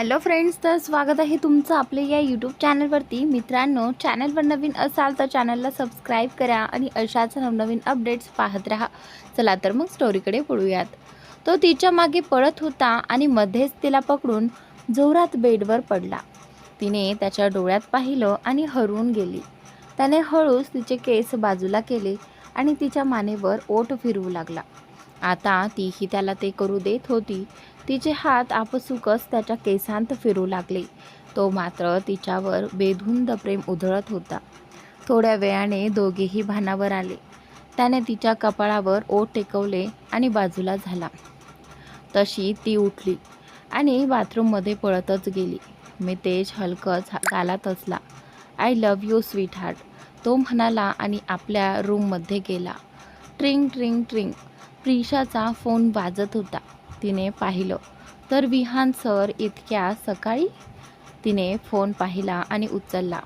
Hello friends तर स्वागत आहे तुमचं आपले या यूट्यूब चॅनलवरती. मित्रांनो चॅनलवर नवीन असाल तर चॅनलला सबस्क्राईब करा आणि अशाच नवनवीन अपडेट्स पाहत राहा. चला तर मग स्टोरीकडे पळूयात तो तिच्यामागे पळत होता आणि मध्येच तिला पकडून जोरात बेडवर पडला. तिने त्याच्या डोळ्यात पाहिलं आणि हरवून गेली. त्याने हळूच तिचे केस बाजूला केले आणि तिच्या मानेवर ओठ फिरवू लागला. आता तीही त्याला ते करू देत होती तिचे हात आपसुकच त्याच्या केसांत फिरू लागले. तो मात्र तिच्यावर बेधुंद प्रेम उधळत होता. थोड्या वेळाने दोघेही भानावर आले. त्याने तिच्या कपाळावर ओठ टेकवले आणि बाजूला झाला. तशी ती उठली आणि बाथरूममध्ये पळतच गेली. मी तेज हलकंच गालात असला I love you sweetheart तो म्हणाला आणि आपल्या रूममध्ये गेला. ट्रिंग ट्रिंग ट्रिंग. प्रिशाचा फोन वाजत होता. तिने पाहिलं. तर विहान सर इतक्या सकाळी तिने फोन पाहिला आणि उचलला.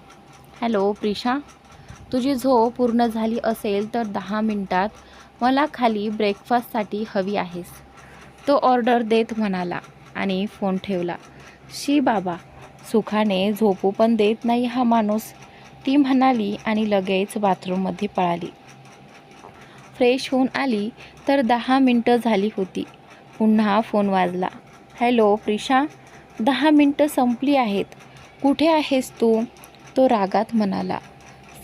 हॅलो प्रिशा. तुझी झोप पूर्ण झाली असेल तर दहा मिनटात मला खाली ब्रेकफास्टसाठी हवी आहेस. तो ऑर्डर देत म्हणाला आणि फोन ठेवला. शी बाबा सुखाने झोपू पण देत नाही हा माणूस. ती म्हणाली आणि लगेच बाथरूममध्ये पळाली. फ्रेश होऊन आली तर दहा मिनटं झाली होती. पुन्हा फोन वाजला. हॅलो प्रिशा दहा मिनटं संपली आहेत. कुठे आहेस तू? तो रागात म्हणाला.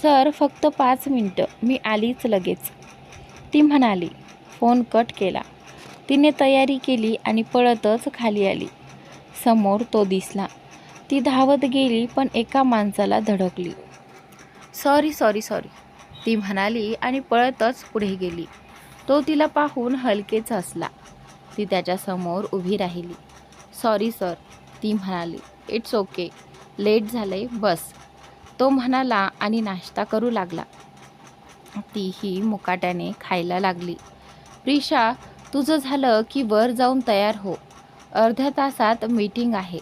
सर फक्त पाच मिनटं. मी आलीच लगेच. ती म्हणाली. फोन कट केला. तिने तयारी केली आणि पळतच खाली आली. समोर तो दिसला. ती धावत गेली पण एका माणसाला धडकली. सॉरी सॉरी सॉरी ती म्हणाली आणि पळतच पुढे गेली. तो तिला पाहून हलकेच हसला. ती त्याच्यासमोर उभी राहिली. सॉरी सर ती म्हणाली. It's okay. लेट झालंय बस. तो म्हणाला आणि नाश्ता करू लागला. तीही मुकाट्याने खायला लागली. प्रिशा तुझं झालं की वर जाऊन तयार हो. अर्ध्या तासात मीटिंग आहे.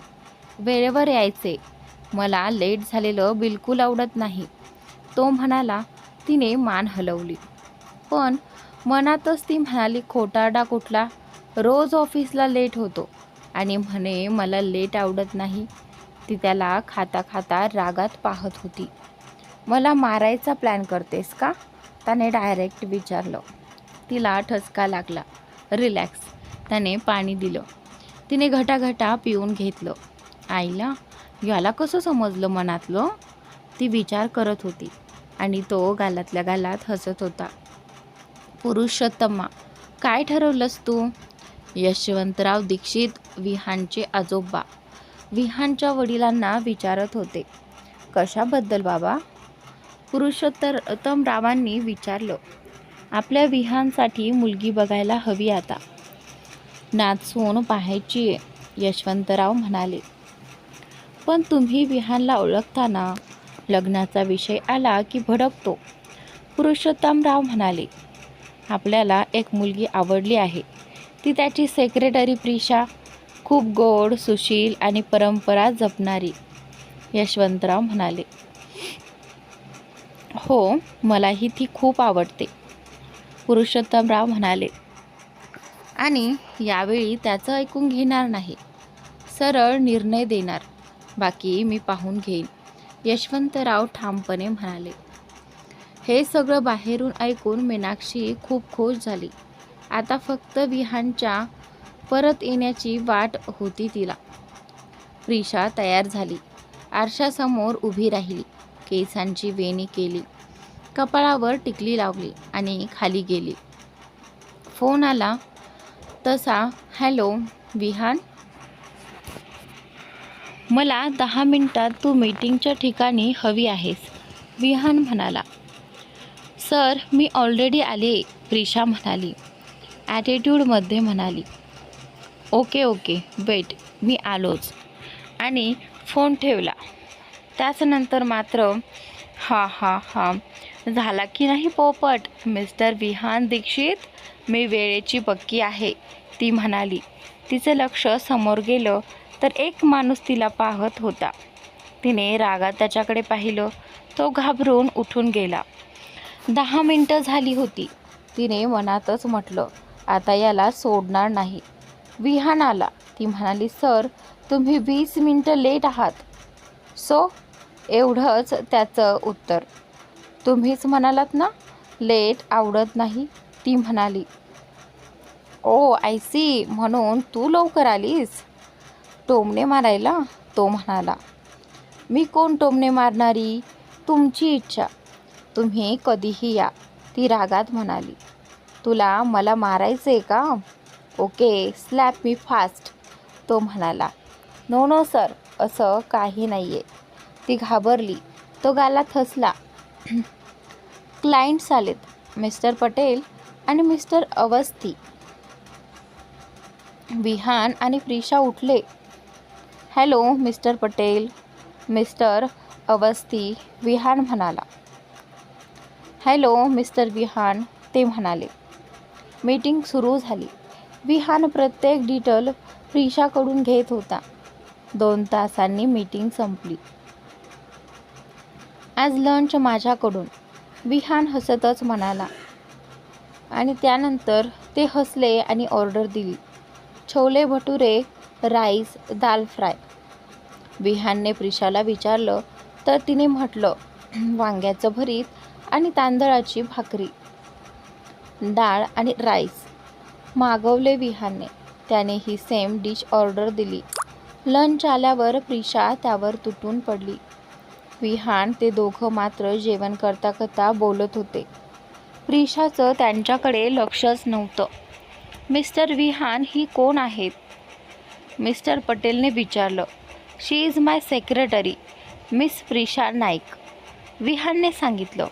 वेळेवर यायचे. मला लेट झालेलं बिलकुल आवडत नाही. तो म्हणाला. तिने मान हलवली. पण मनातच ती म्हणाली खोटारडा कुठला? रोज ऑफिसला लेट होतो. आणि म्हणे मला लेट आवडत नाही. ती त्याला खाता खाता रागात पाहत होती. मला मारायचा प्लॅन करतेस का? त्याने डायरेक्ट विचारलं. तिला ठसका लागला. रिलॅक्स. त्याने पाणी दिलं. तिने घटाघटा पिऊन घेतलं. आईला याला कसं समजलं मनातलं? ती विचार करत होती आणि तो गालातल्या गालात हसत होता. पुरुषोत्तमा काय ठरवलंस तू? यशवंतराव दीक्षित विहानचे आजोबा. विहानच्या वडिलांना विचारत होते कशाबद्दल बाबा? पुरुषोत्तम रावांनी विचारलं आपल्या विहानसाठी मुलगी बघायला हवी आता. नाचून पाहायची आहे यशवंतराव म्हणाले. पण तुम्ही विहानला ओळखताना लग्नाचा विषय आला की भडकतो पुरुषोत्तमराव म्हणाले. आपल्याला एक मुलगी आवडली आहे. ती त्याची सेक्रेटरी प्रिशा खूप गोड सुशील आणि परंपरा जपणारी यशवंतराव म्हणाले. हो मलाही ती खूप आवडते पुरुषोत्तमराव म्हणाले. आणि यावेळी त्याचं ऐकून घेणार नाही सरळ निर्णय देणार बाकी मी पाहून घेईन यशवंतराव ठामपणे म्हणाले. हे सगळं बाहेरून ऐकून मीनाक्षी खूप खुश झाली. आता फक्त विहानच्या परत येण्याची वाट होती तिला. प्रिशा तयार झाली. आरशासमोर उभी राहिली. केसांची वेणी केली. कपाळावर टिकली लावली आणि खाली गेली. फोन आला. तसा हॅलो विहान मला दहा मिनटात तू मीटिंगच्या ठिकाणी हवी आहेस. विहान म्हणाला. सर मी ऑलरेडी आले प्रिशा म्हणाली. ॲटिट्यूडमध्ये म्हणाली ओके ओके वेट मी आलोच. आणि फोन ठेवला. त्याचनंतर मात्र हा हा हा झाला की नाही पोपट? मिस्टर विहान दीक्षित मी वेळेची पक्की आहे. ती म्हणाली. तिचं लक्ष समोर गेलं तर एक माणूस तिला पाहत होता. तिने रागात त्याच्याकडे पाहिलं. तो घाबरून उठून गेला. दहा मिनटं झाली होती. तिने मनातच म्हटलं आता याला सोडणार नाही. विहान आला. ती म्हणाली सर तुम्ही वीस मिनटं लेट आहात. सो? एवढंच त्याचं उत्तर. तुम्हीच म्हणालात ना लेट आवडत नाही? ती म्हणाली. ओ आय सी म्हणून तू लवकर आलीस? टोमणे मारायला? तो म्हणाला. मी कोण टोमणे मारणारी? तुमची इच्छा. तुम्ही कधीही या ती रागात म्हणाली. तुला मला मारायचं आहे का? ओके स्लॅप मी फास्ट तो म्हणाला. नो नो सर असं काही नाही आहे ती घाबरली. तो गाला थसला. क्लायंट्स आलेत मिस्टर पटेल आणि मिस्टर अवस्थी. विहान आणि प्रिशा उठले. Hello mister Patel mister Awasthi Vihan म्हणाला. हॅलो मिस्टर विहान ते म्हणाले. मीटिंग सुरू झाली. विहान प्रत्येक डिटेल प्रिशाकडून घेत होता. दोन तासांनी मीटिंग संपली. आज लंच माझ्याकडून. विहान हसतच म्हणाला. आणि त्यानंतर ते हसले आणि ऑर्डर दिली. छोले भटुरे राईस दाल फ्राय विहानने प्रिशाला विचारलं तर तिने म्हटलं वांग्याचं भरीत आणि तांदळाची भाकरी. डाळ आणि राईस. मागवले विहानने त्याने ही सेम डिश ऑर्डर दिली. लंच आल्यावर प्रिशा त्यावर तुटून पडली. विहान ते दोघं मात्र जेवण करता करता बोलत होते. प्रिशाचं त्यांच्याकडे लक्षच नव्हतं. मिस्टर विहान ही कोण आहेत? मिस्टर पटेलने विचारलं. She is my secretary miss Prisha Naik. विहानने सांगितलं.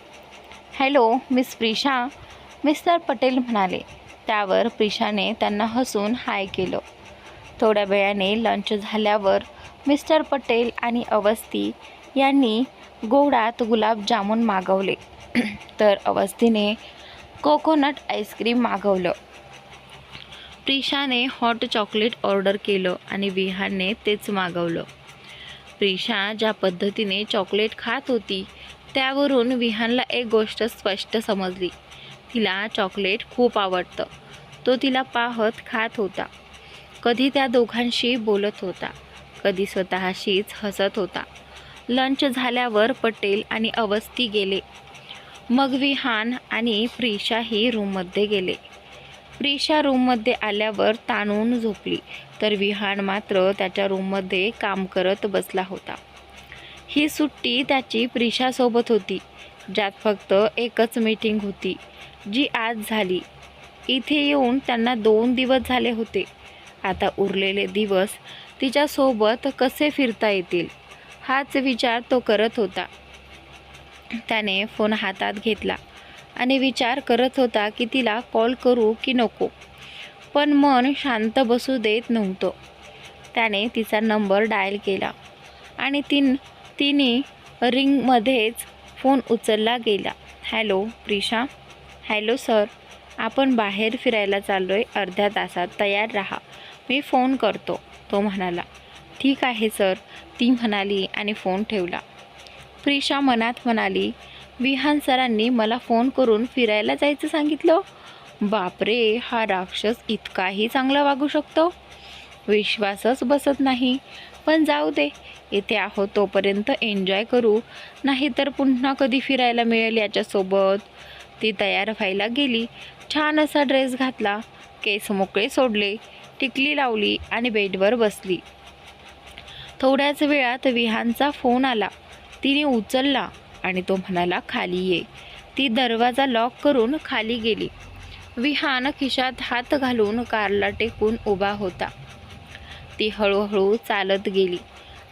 Hello miss Prisha mister Patel म्हणाले. त्यावर प्रिशाने त्यांना हसून हाय केलं. थोड्या वेळाने लंच झाल्यावर मिस्टर पटेल आणि अवस्थी यांनी गोडात गुलाबजामुन मागवले. तर अवस्थीने कोकोनट आईस्क्रीम मागवलं. प्रिशाने हॉट चॉकलेट ऑर्डर केलं आणि विहानने तेच मागवलं. प्रिशा ज्या पद्धतीने चॉकलेट खात होती त्यावरून विहानला एक गोष्ट स्पष्ट समजली. तिला चॉकलेट खूप आवडतं. तो तिला पाहत खात होता. कधी त्या दोघांशी बोलत होता. कधी स्वतःशीच हसत होता. लंच झाल्यावर पटेल आणि अवस्थी गेले. मग विहान आणि प्रिशाही रूममध्ये गेले. प्रिशा रूममध्ये आल्यावर ताणून झोपली. तर विहान मात्र त्याच्या रूममध्ये काम करत बसला होता. ही सुट्टी त्याची प्रिशासोबत होती. ज्यात फक्त एकच मीटिंग होती जी आज झाली. इथे येऊन त्यांना दोन दिवस झाले होते. आता उरलेले दिवस तिच्यासोबत कसे फिरता येतील हाच विचार तो करत होता. त्याने फोन हातात घेतला आणि विचार करत होता की तिला कॉल करू की नको. पण मन शांत बसू देत नव्हतं. त्याने तिचा नंबर डायल केला आणि तीन तिने रिंगमध्येच फोन उचलला गेला. हॅलो प्रिशा. Hello sir. आपण बाहेर फिरायला चाललो आहे अर्ध्या तासात तयार राहा. मी फोन करतो. तो म्हणाला. ठीक आहे सर. ती म्हणाली आणि फोन ठेवला. प्रिशा मनात म्हणाली विहान सरांनी मला फोन करून फिरायला जायचं सांगितलं? बापरे हा राक्षस इतकाही चांगला वागू शकतो? विश्वासच बसत नाही. पण जाऊ दे. इथे आहोत तोपर्यंत एन्जॉय करू. नाहीतर पुन्हा कधी फिरायला मिळेल याच्यासोबत. ती तयार व्हायला गेली. छान असा ड्रेस घातला. केस मोकळे सोडले. टिकली लावली आणि बेडवर बसली. थोड्याच वेळात विहानचा फोन आला. तिने उचलला आणि तो म्हणाला खाली ये. ती दरवाजा लॉक करून खाली गेली. विहान खिशात हात घालून कारला टेकून उभा होता. ती हळूहळू चालत गेली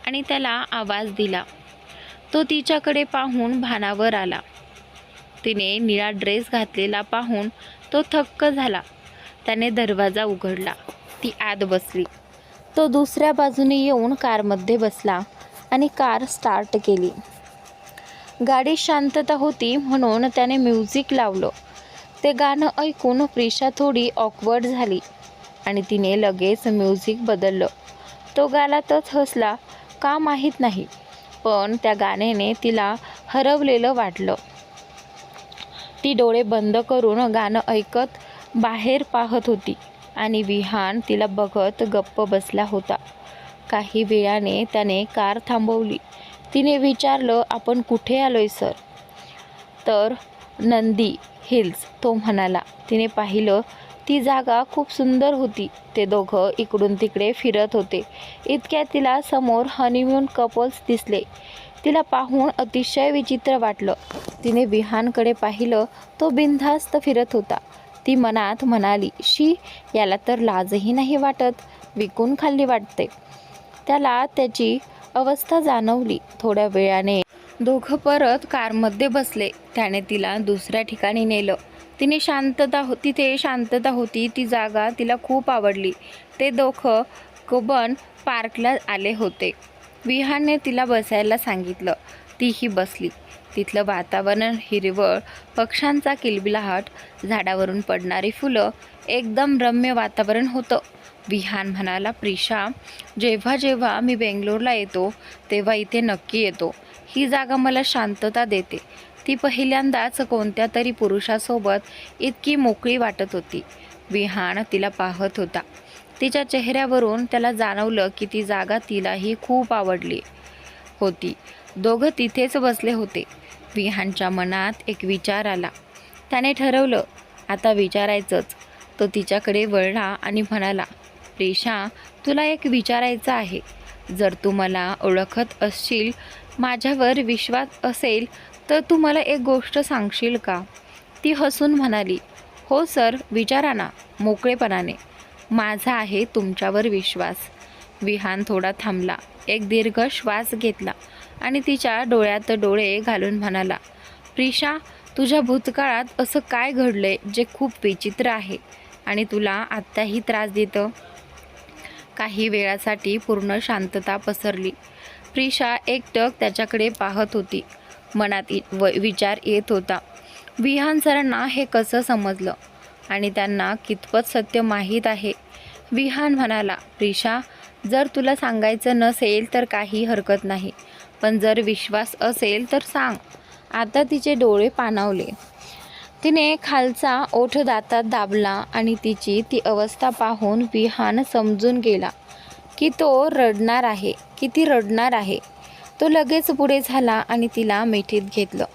आणि त्याला आवाज दिला. तो तिच्याकडे पाहून भानावर आला. तिने निळा ड्रेस घातलेला पाहून तो थक्क झाला. त्याने दरवाजा उघडला. ती आत बसली. तो दुसऱ्या बाजूने येऊन कारमध्ये बसला आणि कार स्टार्ट केली. गाडी शांतता होती म्हणून त्याने म्युझिक लावलं. ते गाणं ऐकून प्रिशा थोडी ऑकवर्ड झाली. आणि तिने लगेच म्युझिक बदललं. तो गालातच हसला. का माहीत नाही पण त्या गाण्याने तिला हरवलेलं वाटलं. ती डोळे बंद करून गाणं ऐकत बाहेर पाहत होती आणि विहान तिला बघत गप्प बसला होता. काही वेळाने त्याने कार थांबवली. तिने विचारलं आपण कुठे आलोय सर? तर नंदी हिल्स तो म्हणाला. तिने पाहिलं ती जागा खूप सुंदर होती. ते दोघं इकडून तिकडे फिरत होते. इतक्या तिला समोर हनीमून कपल्स दिसले. तिला पाहून अतिशय विचित्र वाटलं. तिने विहानकडे पाहिलं तो बिनधास्त फिरत होता. ती मनात म्हणाली शी याला तर लाजही नाही वाटत. विकून खाल्ली वाटते. त्याला त्याची अवस्था जाणवली. थोड्या वेळाने दोघं परत कारमध्ये बसले. त्याने तिला दुसऱ्या ठिकाणी नेलं. तिने शांतता हो तिथे शांतता होती ती जागा तिला खूप आवडली. ते दोघं कोबन पार्कला आले होते. विहानने तिला बसायला सांगितलं. तीही बसली. तिथलं वातावरण हिरवळ पक्ष्यांचा किलबिलाहट झाडावरून पडणारी फुलं एकदम रम्य वातावरण होतं. विहान म्हणाला प्रिशा जेव्हा जेव्हा मी बेंगलोरला येतो तेव्हा इथे नक्की येतो. ही जागा मला शांतता देते. ती पहिल्यांदाच कोणत्या तरी पुरुषासोबत इतकी मोकळी वाटत होती. विहान तिला पाहत होता. तिच्या चेहऱ्यावरून त्याला जाणवलं की ती जागा तिलाही खूप आवडली होती. दोघं तिथेच बसले होते. विहानच्या मनात एक विचार आला. त्याने ठरवलं आता विचारायचंच. तो तिच्याकडे वळला आणि म्हणाला रेषा तुला एक विचारायचं आहे. जर तू मला ओळखत असशील माझ्यावर विश्वास असेल तर तू मला एक गोष्ट सांगशील का? ती हसून म्हणाली हो सर विचारा ना मोकळेपणाने. माझा आहे तुमच्यावर विश्वास. विहान थोडा थांबला एक दीर्घ श्वास घेतला आणि तिच्या डोळ्यात डोळे घालून म्हणाला प्रिशा तुझ्या भूतकाळात असं काय घडलंय जे खूप विचित्र आहे आणि तुला आत्ताही त्रास देतं? काही वेळासाठी पूर्ण शांतता पसरली. प्रिशा एकटक त्याच्याकडे पाहत होती. मनात व विचार येत होता. विहान सरांना हे कसं समजलं? आणि त्यांना कितपत सत्य माहीत आहे? विहान म्हणाला प्रिशा जर तुला सांगायचं नसेल तर काही हरकत नाही. पण जर विश्वास असेल तर सांग. आता तिचे डोळे पाणावले. तिने खालचा ओठ दातात दाबला आणि तिची ती अवस्था पाहून विहान समजून गेला की तो रडणार आहे. की ती रडणार आहे? तो लगेच पुढे झाला आणि तिला मिठीत घेतलं.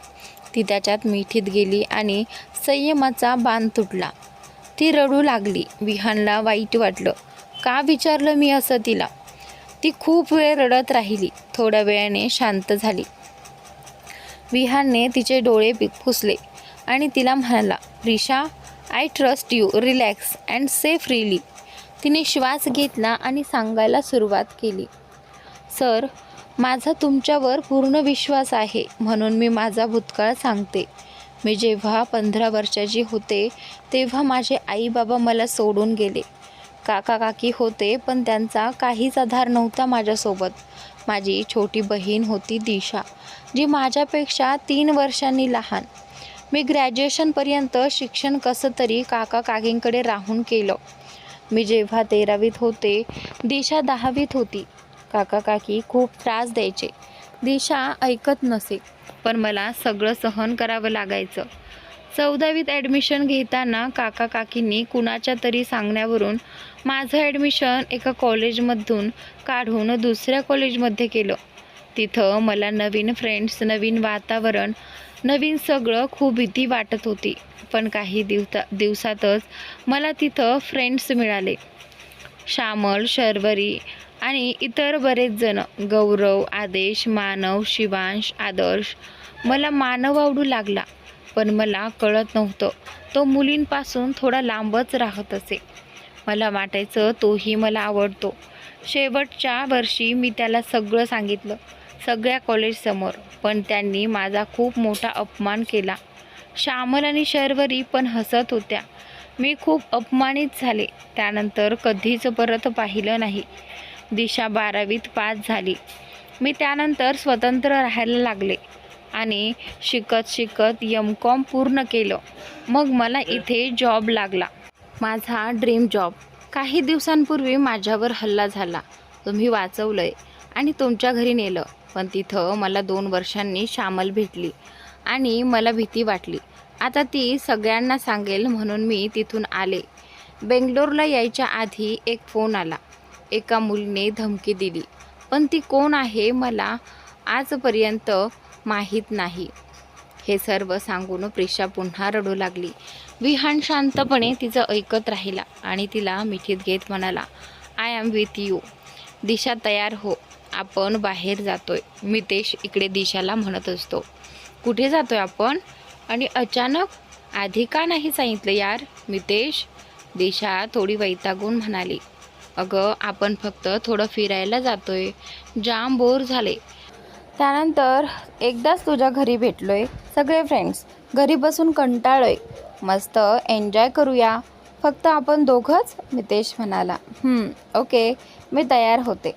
ती त्याच्यात मिठीत गेली आणि संयमाचा बांध तुटला. ती रडू लागली. विहानला वाईट वाटलं. का विचारलं मी असं तिला? ती खूप वेळ रडत राहिली. थोड्या वेळाने शांत झाली. विहानने तिचे डोळे पुसले आणि तिला म्हणाला Risha I trust you. Relax and say freely तिने श्वास घेतला आणि सांगायला सुरुवात केली. सर माझा तुमच्यावर पूर्ण विश्वास आहे म्हणून मी माझा भूतकाळ सांगते. मी जेव्हा पंधरा वर्षाची होते तेव्हा माझे आई बाबा मला सोडून गेले. काका काकी होते पण त्यांचा काहीच आधार नव्हता माझ्यासोबत. माझी छोटी बहीण होती दिशा जी माझ्यापेक्षा तीन वर्षांनी लहान. मी ग्रॅज्युएशनपर्यंत शिक्षण कसं तरी काका काकींकडे राहून केलं. मी जेव्हा तेरावीत होते दिशा दहावीत होती. काका काकी खूप त्रास द्यायचे. दिशा ऐकत नसे पण मला सगळं सहन करावं लागायचं. चौदावीत ॲडमिशन घेताना काका काकींनी कुणाच्या तरी सांगण्यावरून माझं ॲडमिशन एका कॉलेजमधून काढून दुसऱ्या कॉलेजमध्ये केलं. तिथं मला नवीन फ्रेंड्स नवीन वातावरण नवीन सगळं खूप भीती वाटत होती. पण काही दिवसा दिवसातच मला तिथं फ्रेंड्स मिळाले. श्यामल शर्वरी आणि इतर बरेच जण गौरव आदेश मानव शिवांश आदर्श मला मानव आवडू लागला पण मला कळत नव्हतं. तो मुलींपासून थोडा लांबच राहत असे. मला वाटायचं तोही मला आवडतो. शेवटच्या वर्षी मी त्याला सगळं सांगितलं सगळ्या कॉलेजसमोर पण त्यांनी माझा खूप मोठा अपमान केला. श्यामल आणि शर्वरी पण हसत होत्या. मी खूप अपमानित झाले. त्यानंतर कधीच परत पाहिलं नाही. दिशा बारावीत पास झाली. मी त्यानंतर स्वतंत्र राहायला लागले आणि शिकत शिकत यम कॉम पूर्ण केलं. मग मला इथे जॉब लागला. माझा ड्रीम जॉब काही दिवसांपूर्वी माझ्यावर हल्ला झाला. तुम्ही वाचवलं आहे आणि तुमच्या घरी नेलं पण तिथं मला दोन वर्षांनी शामल भेटली आणि मला भीती वाटली. आता ती सगळ्यांना सांगेल म्हणून मी तिथून आले. बेंगलोरला यायच्या आधी एक फोन आला. एका मुलीने धमकी दिली. पण ती कोण आहे मला आजपर्यंत माहीत नाही. हे सर्व सांगून प्रेषा पुन्हा रडू लागली. विहान शांतपणे तिचं ऐकत राहिला आणि तिला मिठीत घेत म्हणाला I am with you Disha तयार हो. आपण बाहेर जातोय. मितेश इकडे दिशाला म्हणत असतो. कुठे जातोय आपण? आणि अचानक आधी का नाही सांगितलं यार मितेश? दिशा थोडी वैतागून म्हणाली. अगं आपण फक्त थोडं फिरायला जातोय. जाम बोर झाले. त्यानंतर एकदाच तुझ्या घरी भेटलोय सगळे फ्रेंड्स घरी बसून कंटाळोय मस्त एन्जॉय करूया. फक्त आपण दोघंच? मितेश म्हणाला. ओके मी तयार होते.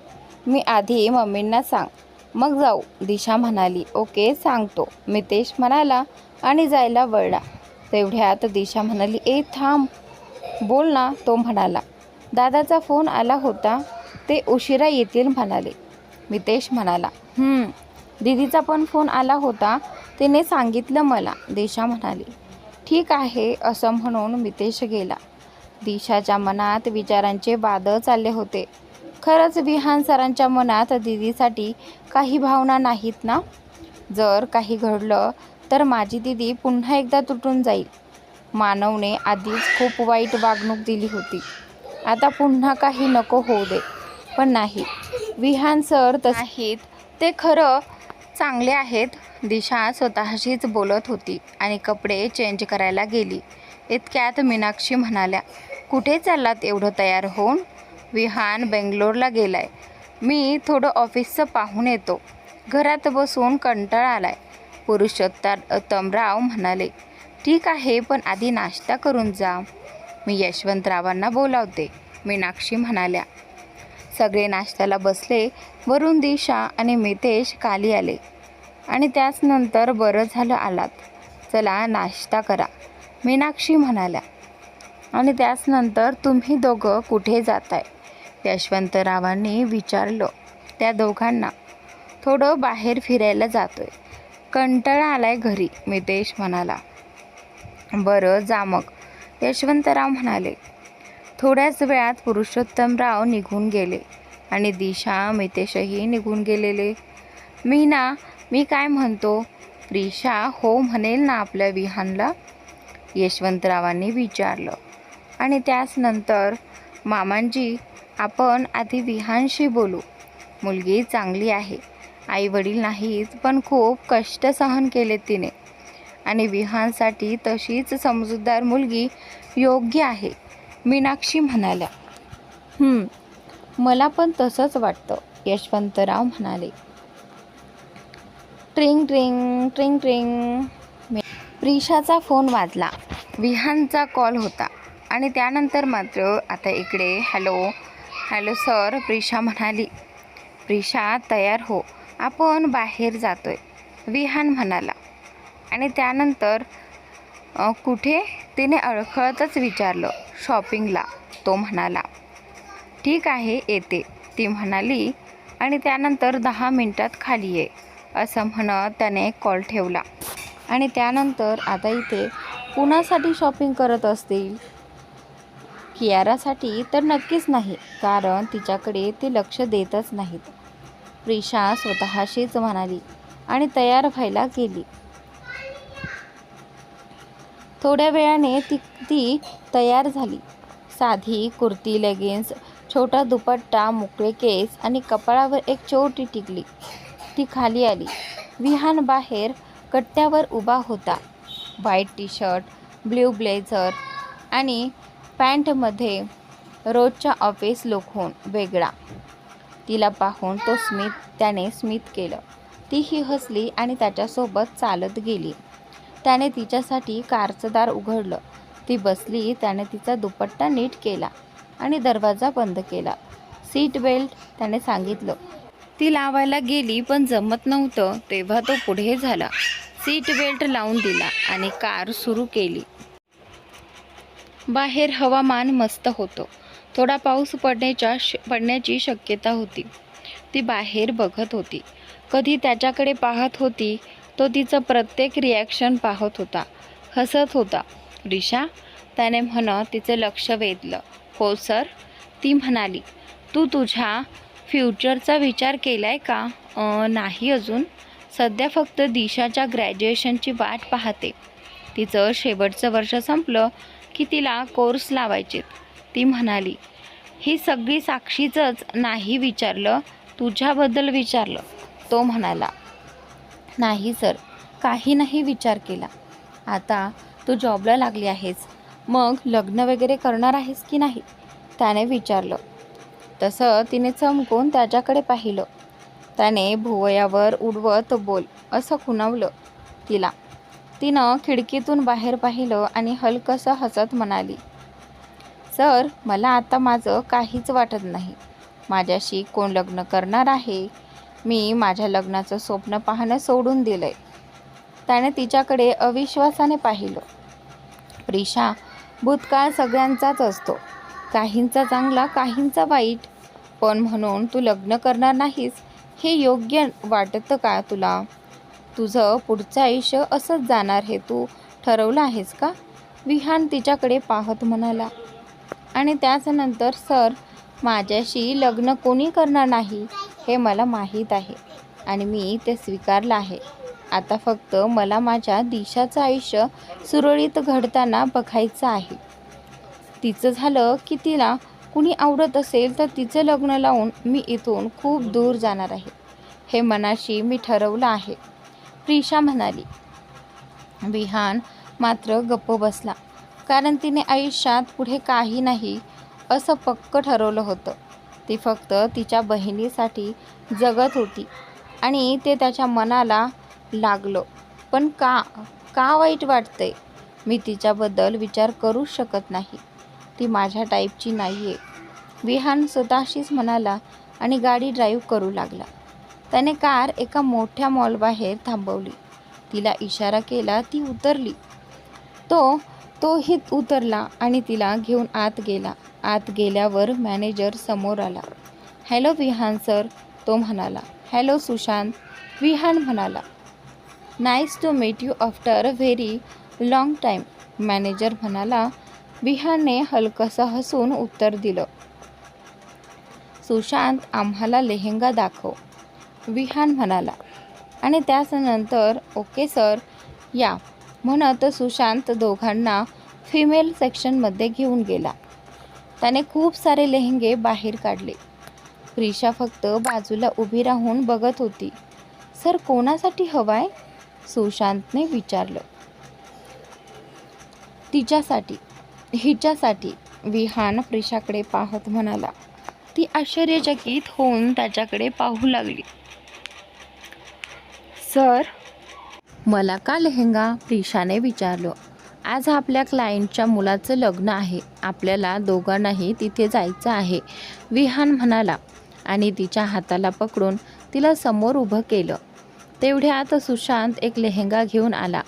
मी आधी मम्मींना सांग. मग जाऊ दिशा म्हणाली. ओके सांगतो. मितेश म्हणाला आणि जायला वळला. तेवढ्यात दिशा म्हणाली ए थांब. बोल ना तो म्हणाला. दादाचा फोन आला होता. ते उशिरा येतील म्हणाले. मितेश म्हणाला दिदीचा दीदीचा पण फोन आला होता. तिने सांगितलं मला. दिशा म्हणाली ठीक आहे असं म्हणून मितेश गेला. दिशाच्या मनात विचारांचे वादळ चालले होते. खरंच विहान सरांच्या मनात दिदीसाठी काही भावना नाहीत ना? जर काही घडलं तर माझी दिदी पुन्हा एकदा तुटून जाईल. मानवने आधीच खूप वाईट वागणूक दिली होती. आता पुन्हा काही नको होऊ दे. पण नाही. विहान सर तस आहेत ते खरं चांगले आहेत. दिशा स्वतःशीच बोलत होती आणि कपडे चेंज करायला गेली. इतक्यात मीनाक्षी म्हणाल्या कुठे चाललात एवढं तयार होऊन? विहान बेंगलोरला गेलाय. मी थोडं ऑफिसचं पाहून येतो. घरात बसून कंटाळा आलाय. पुरुषोत्तमराव म्हणाले ठीक आहे पण आधी नाश्ता करून जा. मी यशवंतरावांना बोलावते. मीनाक्षी म्हणाल्या सगळे नाश्त्याला बसले वरून दिशा आणि मितेश खाली आले. आणि त्याच नंतर बरं झालं आलात. चला नाश्ता करा. मीनाक्षी म्हणाल्या आणि त्याच नंतर तुम्ही दोघं कुठे जाताय? यशवंतरावांनी विचारलं त्या दोघांना. थोडं बाहेर फिरायला जातोय. कंटाळा आलाय घरी मितेश म्हणाला. बरं जा मग. यशवंतराव म्हणाले थोड्याच वेळात पुरुषोत्तमराव निघून गेले आणि दिशा मितेशही निघून गेलेले. मी ना मी काय म्हणतो? प्रिशा हो म्हणेल ना आपल्या विहानला? यशवंतरावांनी विचारलं. आणि त्याच नंतर मामांजी आपण आधी विहानशी बोलू. मुलगी चांगली आहे. आई वडील नाहीत पण खूप कष्ट सहन केले तिने. आणि विहानसाठी तशीच समजूतदार मुलगी योग्य आहे मीनाक्षी म्हणाल्या. मला पण तसंच वाटतं यशवंतराव म्हणाले. ट्रिंग ट्रिंग ट्रिंग ट्रिंग. प्रिशाचा फोन वाजला. विहानचा कॉल होता आणि त्यानंतर मात्र आता इकडे हॅलो हॅलो सर प्रिशा म्हणाली. प्रिशा तयार हो आपण बाहेर जातोय विहान म्हणाला. आणि त्यानंतर कुठे तिने अडखळतच विचारलं शॉपिंगला तो म्हणाला. ठीक आहे येते ती म्हणाली आणि त्यानंतर दहा मिनटात खाली ये असं म्हणत त्याने कॉल ठेवला. आणि त्यानंतर आता इथे कुणासाठी शॉपिंग करत असतील? कियारासाठी तर नक्कीच नाही कारण तिच्याकडे ते लक्ष देतच नाहीत प्रिशा स्वतःशीच म्हणाली आणि तयार व्हायला गेली. थोड्या वेळाने ती ती तयार झाली. साधी कुर्ती लेगिन्स छोटा दुपट्टा मोकळे केस आणि कपाळावर एक चोटी टिकली. ती खाली आली. विहान बाहेर कट्ट्यावर उभा होता. White T shirt blue blazer आणि पॅन्टमध्ये रोजच्या ऑफिस लोकहून वेगळा. तिला पाहून तो स्मित त्याने स्मित केलं. तीही हसली आणि त्याच्यासोबत चालत गेली. त्याने तिच्यासाठी कारचं दार उघडलं. ती बसली त्याने तिचा दुपट्टा नीट केला आणि दरवाजा बंद केला. सीट बेल्ट त्याने सांगितलं. ती लावायला गेली पण जमत नव्हतं तेव्हा तो पुढे झाला. सीट बेल्ट लावून दिला आणि कार सुरू केली. बाहेर हवामान मस्त होतं. थोडा पाऊस पडण्याच्या श पडण्याची शक्यता होती. ती बाहेर बघत होती. कधी त्याच्याकडे पाहत होती तो तिचं प्रत्येक रिॲक्शन पाहत होता. हसत होता. रिशा त्याने म्हणत तिचे लक्ष वेधलं. हो सर. ती म्हणाली तू तुझ्या फ्युचरचा विचार केला आहे का नाही अजून. सध्या फक्त दिशाच्या ग्रॅज्युएशनची वाट पाहते. तिचं शेवटचं वर्ष संपलं की तिला कोर्स लावायचे ती म्हणाली ही सगळी साक्षीचंच नाही विचारलं. तुझ्याबद्दल विचारलं. तो म्हणाला नाही सर. काही नाही विचार केला. आता तू जॉबला लागली आहेस. मग लग्न वगैरे करणार आहेस की नाही? त्याने विचारलं. तसं तिने चमकून त्याच्याकडे पाहिलं. त्याने भुवयावर उडवत बोल असं खुणावलं तिला. तिनं खिडकीतून बाहेर पाहिलं आणि हलकसं हसत म्हणाली सर मला आता माझं काहीच वाटत नाही. माझ्याशी कोण लग्न करणार आहे? मी माझ्या लग्नाचं स्वप्न पाहणं सोडून दिलं आहे त्याने तिच्याकडे अविश्वासाने पाहिलं. प्रिशा भूतकाळ सगळ्यांचाच असतो. काहींचा चांगला काहींचा वाईट. पण म्हणून तू लग्न करणार नाहीस हे योग्य वाटतं का तुला? तुझं पुढचं आयुष्य असंच जाणार हे तू ठरवलं आहेस का? विहान तिच्याकडे पाहत म्हणाला. आणि त्याचनंतर सर माझ्याशी लग्न कोणी करणार नाही? हे मला माहीत आहे आणि मी ते स्वीकारलं आहे. आता फक्त मला माझ्या दिशाचं आयुष्य सुरळीत घडताना बघायचं आहे. तिचं झालं की तिला कुणी आवडत असेल तर तिचं लग्न लावून मी इथून खूप दूर जाणार आहे. हे मनाशी मी ठरवलं आहे. प्रिशा म्हणाली विहान मात्र गप्प बसला. कारण तिने आयुष्यात पुढे काही नाही असं पक्क ठरवलं होतं. ती फक्त तिच्या बहिणीसाठी जगत होती. आणि ते त्याच्या मनाला लागलं. पण का का वाईट वाटतंय? मी तिच्याबद्दल विचार करूच शकत नाही. ती माझ्या टाईपची नाही आहे विहान स्वतःशीच म्हणाला आणि गाडी ड्राईव्ह करू लागला. त्याने कार एका मोठ्या मॉलबाहेर थांबवली. तिला इशारा केला ती उतरली. तो तोही उतरला आणि तिला घेऊन आत गेला. आत गेल्यावर मॅनेजर समोर आला. हॅलो विहान सर तो म्हणाला. हॅलो सुशांत विहान म्हणाला. Nice to meet you after very long time manager म्हणाला. विहानने हलकंसं हसून उत्तर दिलं. सुशांत आम्हाला लेहेंगा दाखव विहान म्हणाला. आणि त्यानंतर ओके सर या. म्हणत सुशांत दोघांना फिमेल सेक्शनमध्ये घेऊन गेला. त्याने खूप सारे लेहंगे बाहेर काढले. प्रिशा फक्त बाजूला उभी राहून बघत होती. सर कोणासाठी हवाय? सुशांतने विचारलं. तिच्यासाठी हिच्यासाठी विहान प्रिशाकडे पाहत म्हणाला. ती आश्चर्यचकित होऊन त्याच्याकडे पाहू लागली. सर मला का लेहंगा? प्रिशाने विचारलं. आज आपल्या क्लायंटच्या मुलाचं लग्न आहे. आपल्याला दोघांनाही तिथे जायचं आहे. विहान म्हणाला आणि तिच्या हाताला पकडून तिला समोर उभं केलं. तेवढ्यात सुशांत एक लेहंगा घेऊन आला.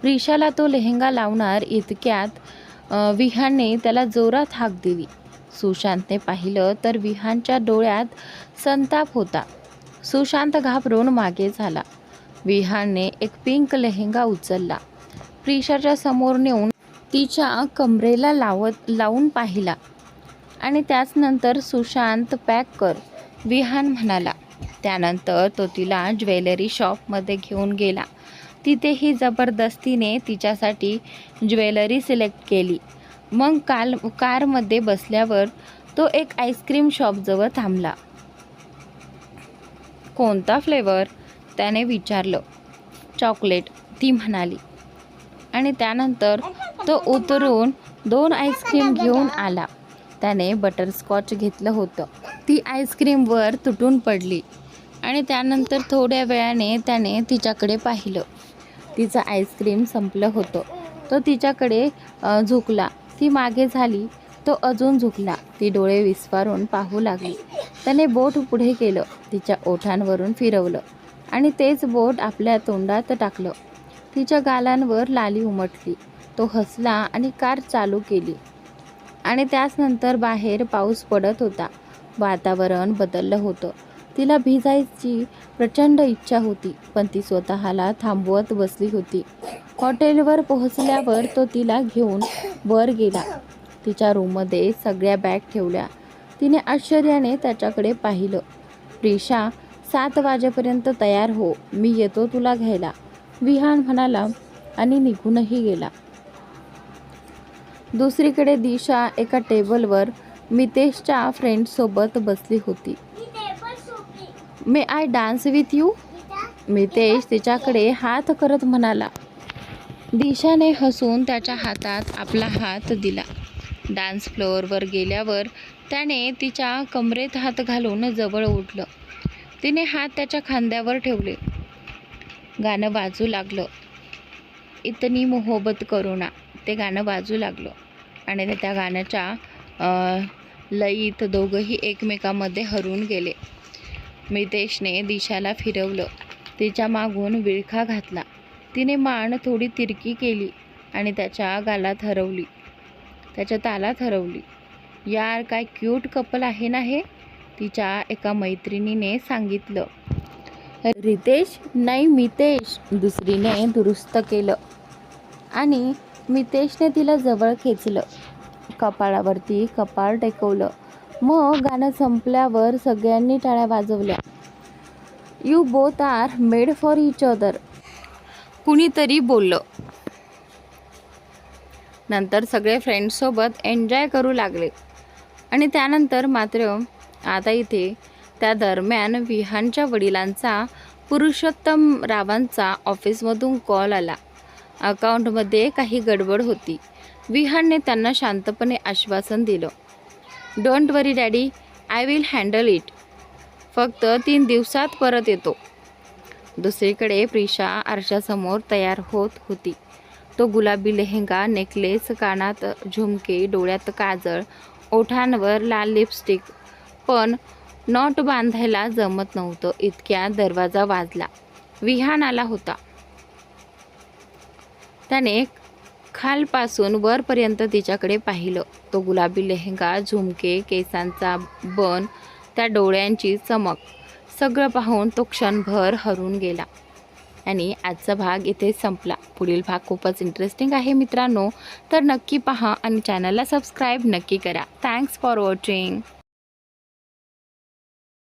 प्रिशाला तो लेहंगा लावणार इतक्यात विहानने त्याला जोरात हाक दिली. सुशांतने पाहिलं तर विहानच्या डोळ्यात संताप होता. सुशांत घाबरून मागे झाला. विहानने एक पिंक लेहंगा उचलला. प्रिशाच्या समोर नेऊन तिच्या कमरेला लावत लावून पाहिला. आणि त्याचनंतर सुशांत पॅक कर विहान म्हणाला. त्यानंतर तो तिला ज्वेलरी शॉपमध्ये घेऊन गेला. तिथेही जबरदस्तीने तिच्यासाठी ज्वेलरी सिलेक्ट केली. मग काल कारमध्ये बसल्यावर तो एक आईस्क्रीम शॉपजवळ थांबला. कोणता फ्लेवर त्याने विचारलं चॉकलेट ती म्हणाली. आणि त्यानंतर तो उतरून दोन आईस्क्रीम घेऊन आला. त्याने बटरस्कॉच घेतलं होतं. ती आईस्क्रीमवर तुटून पडली. आणि त्यानंतर थोड्या वेळाने त्याने तिच्याकडे पाहिलं. तिचं आईस्क्रीम संपलं होतं. तो तिच्याकडे झुकला. ती मागे झाली. तो अजून झुकला. ती डोळे विस्फारून पाहू लागली. त्याने बोट पुढे केलं. तिच्या ओठांवरून फिरवलं. आणि तेच बोट आपल्या तोंडात टाकलं. तिच्या गालांवर लाली उमटली. तो हसला आणि कार चालू केली. आणि त्याचनंतर बाहेर पाऊस पडत होता. वातावरण बदललं होतं. तिला भिजायची प्रचंड इच्छा होती पण ती स्वतःला थांबवत बसली होती. हॉटेलवर पोहोचल्यावर तो तिला घेऊन वर गेला. तिच्या रूममध्ये सगळ्या बॅग ठेवल्या. तिने आश्चर्याने त्याच्याकडे पाहिलं. प्रिशा सात वाजेपर्यंत तयार हो मी येतो तुला घ्यायला. विहान म्हणाला आणि निघूनही गेला. दुसरीकडे दिशा एका टेबलवर मितेशच्या फ्रेंडसोबत बसली होती. May I dance with you Mitesh तिच्याकडे हात करत म्हणाला. दिशाने हसून त्याच्या हातात आपला हात दिला. डान्स फ्लोअरवर गेल्यावर त्याने तिच्या कमरेत हात घालून जवळ उठलं. तिने हात त्याच्या खांद्यावर ठेवले. गाणं वाजू लागलं. इतनी मोहब्बत करुणा ते गाणं वाजू लागलं. आणि त्या गाण्याच्या लयीत दोघंही एकमेकामध्ये हरून गेले. मितेशने दिशाला फिरवलं. तिच्या मागून विळखा घातला. तिने मान थोडी तिरकी केली आणि त्याच्या गालात हरवली. त्याच्या तालात हरवली. यार काय क्यूट कपल आहे ना हे? तिच्या एका मैत्रिणीने सांगितलं. रितेश नाही मितेश दुसरीने दुरुस्त केलं. आणि मितेशने तिला जवळ खेचलं. कपाळावरती कपाळ टेकवलं. मग गाणं संपल्यावर सगळ्यांनी टाळ्या वाजवल्या. You both are made for each other कुणीतरी बोललं. नंतर सगळे फ्रेंड्ससोबत एन्जॉय करू लागले. आणि त्यानंतर मात्र आता इथे त्या दरम्यान विहानच्या वडिलांचा पुरुषोत्तम रावांचा ऑफिसमधून कॉल आला. अकाउंटमध्ये काही गडबड होती. विहानने त्यांना शांतपणे आश्वासन दिलं. Don't worry daddy I will handle it फक्त तीन दिवसात परत येतो. दुसरीकडे प्रिशा आरशासमोर तयार होत होती. तो गुलाबी लेहंगा नेकलेस कानात झुमके डोळ्यात काजळ ओठांवर लाल लिपस्टिक पण नॉट बांधायला जमत नव्हतं. इतक्या दरवाजा वाजला. विहान आला होता. त्याने खालपासून वरपर्यंत तिच्याकडे पाहिलं. तो गुलाबी लेहंगा झुमके केसांचा बन त्या डोळ्यांची चमक सगळं पाहून तो क्षणभर हरून गेला. आणि आजचा भाग इथे संपला. पुढील भाग खूपच इंटरेस्टिंग आहे मित्रांनो. तर नक्की पहा आणि चॅनलला सबस्क्राईब नक्की करा. Thanks for watching